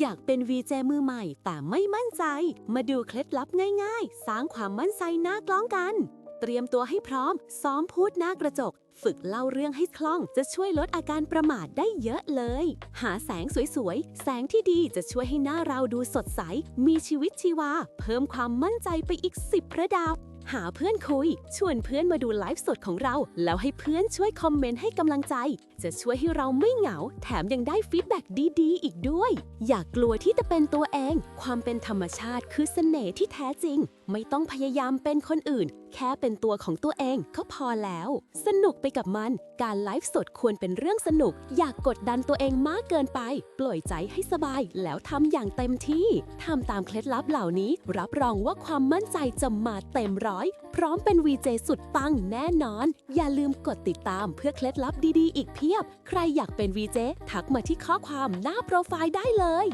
อยากเป็นวีเจมือใหม่แต่ไม่มั่นใจ มาดูเคล็ดลับง่าย ๆ สร้างความมั่นใจหน้ากล้องกัน เตรียมตัวให้พร้อม ซ้อมพูดหน้ากระจก ฝึกเล่าเรื่องให้คล่อง จะช่วยลดอาการประมาทได้เยอะเลย หาแสงสวยๆ แสงที่ดีจะช่วยให้หน้าเราดูสดใส มีชีวิตชีวา เพิ่มความมั่นใจไปอีก 10 ระดับ หาเพื่อนคุย ชวนเพื่อนมาดูไลฟ์สดของเรา แล้วให้เพื่อนช่วยคอมเมนต์ให้กำลังใจ จะช่วยให้เราไม่เหงา แถมยังได้ฟีดแบ็กดีๆ อีกด้วย อย่ากกลัวที่จะเป็นตัวเอง ความเป็นธรรมชาติคือเสน่ห์ที่แท้จริงไม่ต้องพยายามเป็นคนอื่น แค่เป็นตัวของตัวเองก็พอแล้ว สนุกไปกับมัน การไลฟ์สดควรเป็นเรื่องสนุก อยากกดดันตัวเองมากเกินไป ปล่อยใจให้สบายแล้วทำอย่างเต็มที่ทำตามเคล็ดลับเหล่านี้ รับรองว่าความมั่นใจจะมาเต็มร้อย พร้อมเป็นวีเจสุดปังแน่นอน อย่าลืมกดติดตามเพื่อเคล็ดลับดีๆ อีกเพียบ ใครอยากเป็นวีเจทักมาที่ข้อความหน้าโปรไฟล์ได้เลย